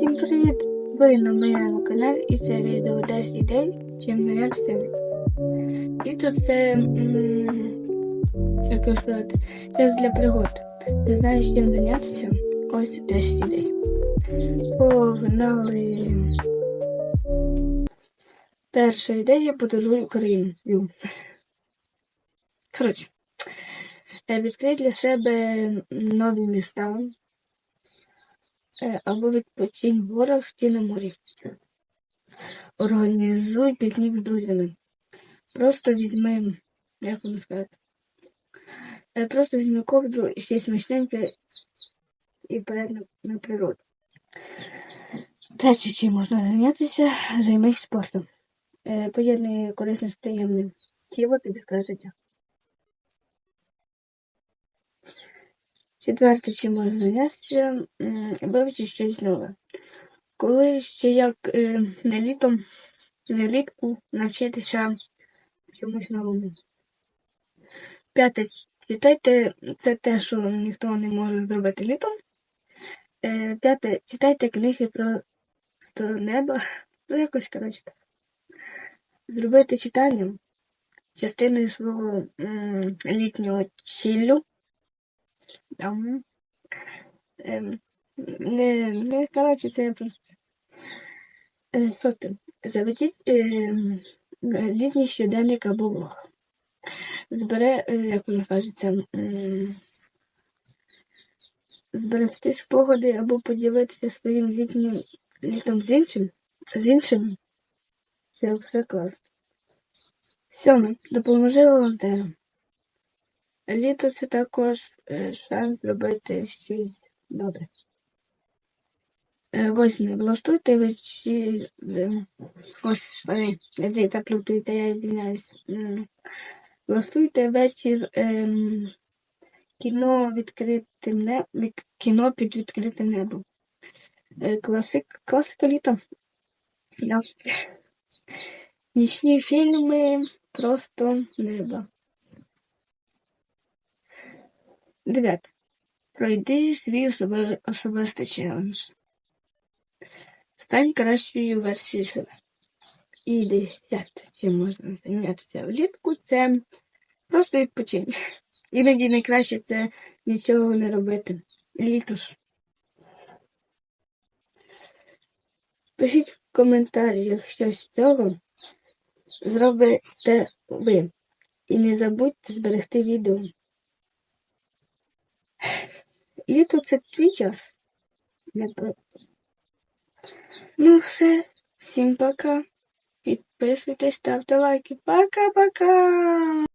Всім привіт! Ви на моєму каналі і це відео 10 ідей, чим зайнятися влітку. Літо це, м, як його сказати, час для пригод. Ти знаєш, чим зайнятися? Ось 10 ідей. Погнали! Перша ідея подорожуй Україну. Коротше, відкрий для себе нові міста, або відпочинь в горах чи на морі. Організуй пікнік з друзями. Просто візьми, як воно сказати, Е, просто візьми ковдру щось смачненьке і вперед на, на природу. Третє, чим можна зайнятися, займись спортом. Е, Поєднуй корисне з приємним. Тіло тобі скаже життя. Четверте, чим можна зайнятися, м, щось нове. Коли ще як е, не літом, не влітку навчитися чомусь новому. П'яте, читайте це те, що ніхто не може зробити літом. Е, п'яте, читайте книги про неба. Ну, якось, коротше. так. Зробити читання частиною свого м, літнього чіллю. Там, ем, не, не, коротше, це просто. Е, Заведіть ем, літній щоденник або влог. Збере, е, як воно кажеться, зберегти спогади або поділитися своїм літнім літом з іншим, з іншими. Це все класно. Сьоме. Допоможи волонтерам. Літо це також е, шанс зробити щось добре. Е, Восьме. Влаштуйте вечір. е, Господи, не та плутуйте, я звиняюсь. Влаштуйте вечір ем, кіно відкритим не... вік- кіно під відкритим небом. Е, Класик... Класика літа. Да. Нічні фільми просто небо. Дев'яте. Пройди свій особи... особистий челендж. Стань кращою версією себе. І десяте, чим можна зайнятися влітку, це просто відпочинь. Іноді найкраще це нічого не робити. Літо ж. Пишіть в коментарях щось з цього. Зробите ви. І не забудьте зберегти відео. Літо це твій час. Ну все, всім пока. Підписуйтесь, ставте лайки. Пока-пока.